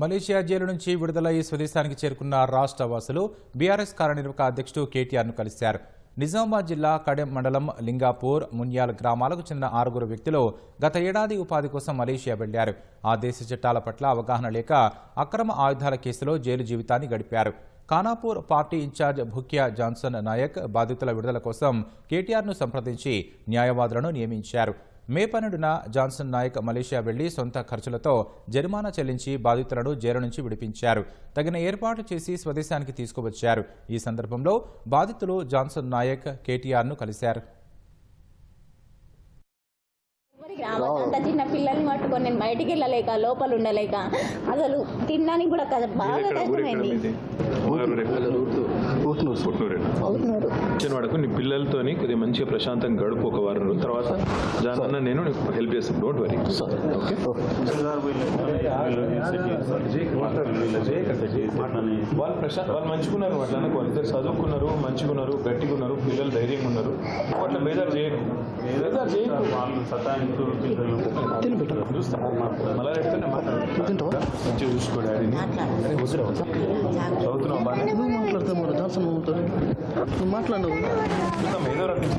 Malaysia jail నుంచి విడుదలయ్యి స్వదేశానికి చేరుకున్న రాష్ట్ర వాసులు బీఆర్ఎస్ కార్యనిర్వాహక అధ్యక్షుడు కేటీఆర్ను కలిశారు. నిజామాబాద్ జిల్లా కడెం మండలం లింగాపూర్ మున్యాల్ గ్రామాలకు చెందిన ఆరుగురు వ్యక్తులు గత ఏడాది ఉపాధి కోసం మలేషియా వెళ్ళారు. ఆ దేశ చట్టాల పట్ల అవగాహన లేక అక్రమ ఆయుధాల కేసులో జైలు జీవితాన్ని గడిపారు. Khanapur party incharge Bhukya Johnson Naik బాధితుల విడుదల కోసం కేటీఆర్ను సంప్రదించి న్యాయవాదులను నియమించారు. మే పన్నెండున జాన్సన్ నాయక్ మలేషియా వెళ్ళి సొంత ఖర్చులతో జరిమానా చెల్లించి బాధితులను జైలు నుంచి విడిపించారు. తగిన ఏర్పాట్లు చేసి స్వదేశానికి తీసుకువచ్చారు. ఈ సందర్భంలో బాధితులు జాన్సన్ నాయక్ కేటీఆర్ను కలిశారు. ఎవరికి రావాలి? అంత చిన్న పిల్లల్ని పట్టుకొని నేను బయటికి వెళ్ళలేక లోపల ఉండలేక అసలు తినడానికి కూడా బాగా కష్టమైంది అవుతున్నారు. వచ్చిన వాడకు నీ పిల్లలతోని కొద్దిగా మంచిగా ప్రశాంతంగా గడుపు ఒక వారం రోజుల. తర్వాత జానన్న నేను నీకు హెల్ప్ చేస్తాను డోంట్ వరీ వాళ్ళు ప్రశాంత్ వాళ్ళు మంచుకున్నారు అట్లా వాళ్ళిద్దరు చదువుకున్నారు మంచుకున్నారు గట్టిగున్నారు పిల్లలు ధైర్యంగా ఉన్నారు అట్లా బేదారు చేయను బేదారు మళ్ళా మంచిగా చూసుకో డాడీని. చదువుతున్నావు బాగా మరి జాన్సన్ నువ్వు మాట్లాడు. చూద్దాం ఏదో రకం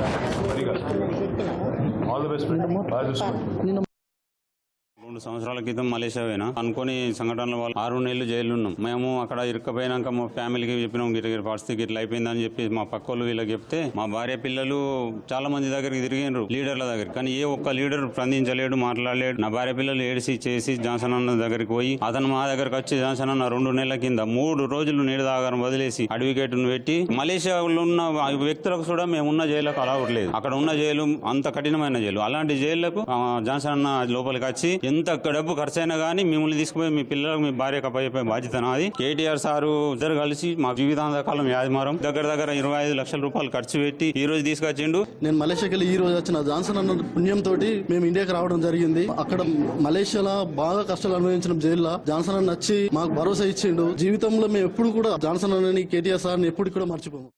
ఆల్ ది బెస్ట్ బాగా చూసుకోండి నాలుగు రెండు సంవత్సరాల క్రితం మలేషియా పోయినా. అనుకోని సంఘటనల వల్ల ఆరు నెలలు జైలు ఉన్నాం మేము అక్కడ ఇరుక్కపోయినాక మా ఫ్యామిలీకి చెప్పినాం గిరిగిరి గిట్ల పరిస్థితి ఇట్లా అయిపోయిందని చెప్పి మా పక్క వాళ్ళు వీళ్ళకి చెప్తే మా భార్య పిల్లలు చాలా మంది దగ్గరికి తిరిగినారు లీడర్ల దగ్గర కానీ ఏ ఒక్క లీడర్ స్పందించలేడు మాట్లాడలేడు. నా భార్య పిల్లలు ఏడిసి చేసి జాన్సన్ అన్న దగ్గరికి పోయి అతను మా దగ్గరకు వచ్చి జాన్సన్ అన్న రెండు నెలల కింద మూడు రోజులు నీడు దాగారం వదిలేసి అడ్వకేట్ను పెట్టి మలేషియాలో ఉన్న వ్యక్తులకు కూడా మేము ఉన్న జైలుకు అలవట్లేదు అక్కడ ఉన్న జైలు అంత కఠినమైన జైలు. అలాంటి జైళ్ళకు జాన్సన్ అన్న లోపలికి వచ్చి ఎంత ఎంత డబ్బు ఖర్చైనా కానీ మిమ్మల్ని తీసుకుపోయి మీ పిల్లలకు మీ భార్యకు అప్పయ్యే బాధ్యత నాది. కేటీఆర్ సారు ఇద్దరు కలిసి మా జీవితాంత కాలం యాజమారం. దగ్గర దగ్గర ఇరవై ఐదు లక్షల రూపాయలు ఖర్చు పెట్టి ఈ రోజు తీసుకొచ్చిండు. నేను మలేషియాకి ఈ రోజు వచ్చిన జాన్సన్ అన్న పుణ్యంతో మేము ఇండియాకి రావడం జరిగింది. అక్కడ మలేషియాలో బాగా కష్టాలు అనుభవించిన జైల్లో జాన్సన్ అన్న వచ్చి మాకు భరోసా ఇచ్చిండు. జీవితంలో మేము ఎప్పుడు కూడా జాన్సన్ అన్నని కేటీఆర్ సార్ని ఎప్పుడు కూడా మర్చిపోము.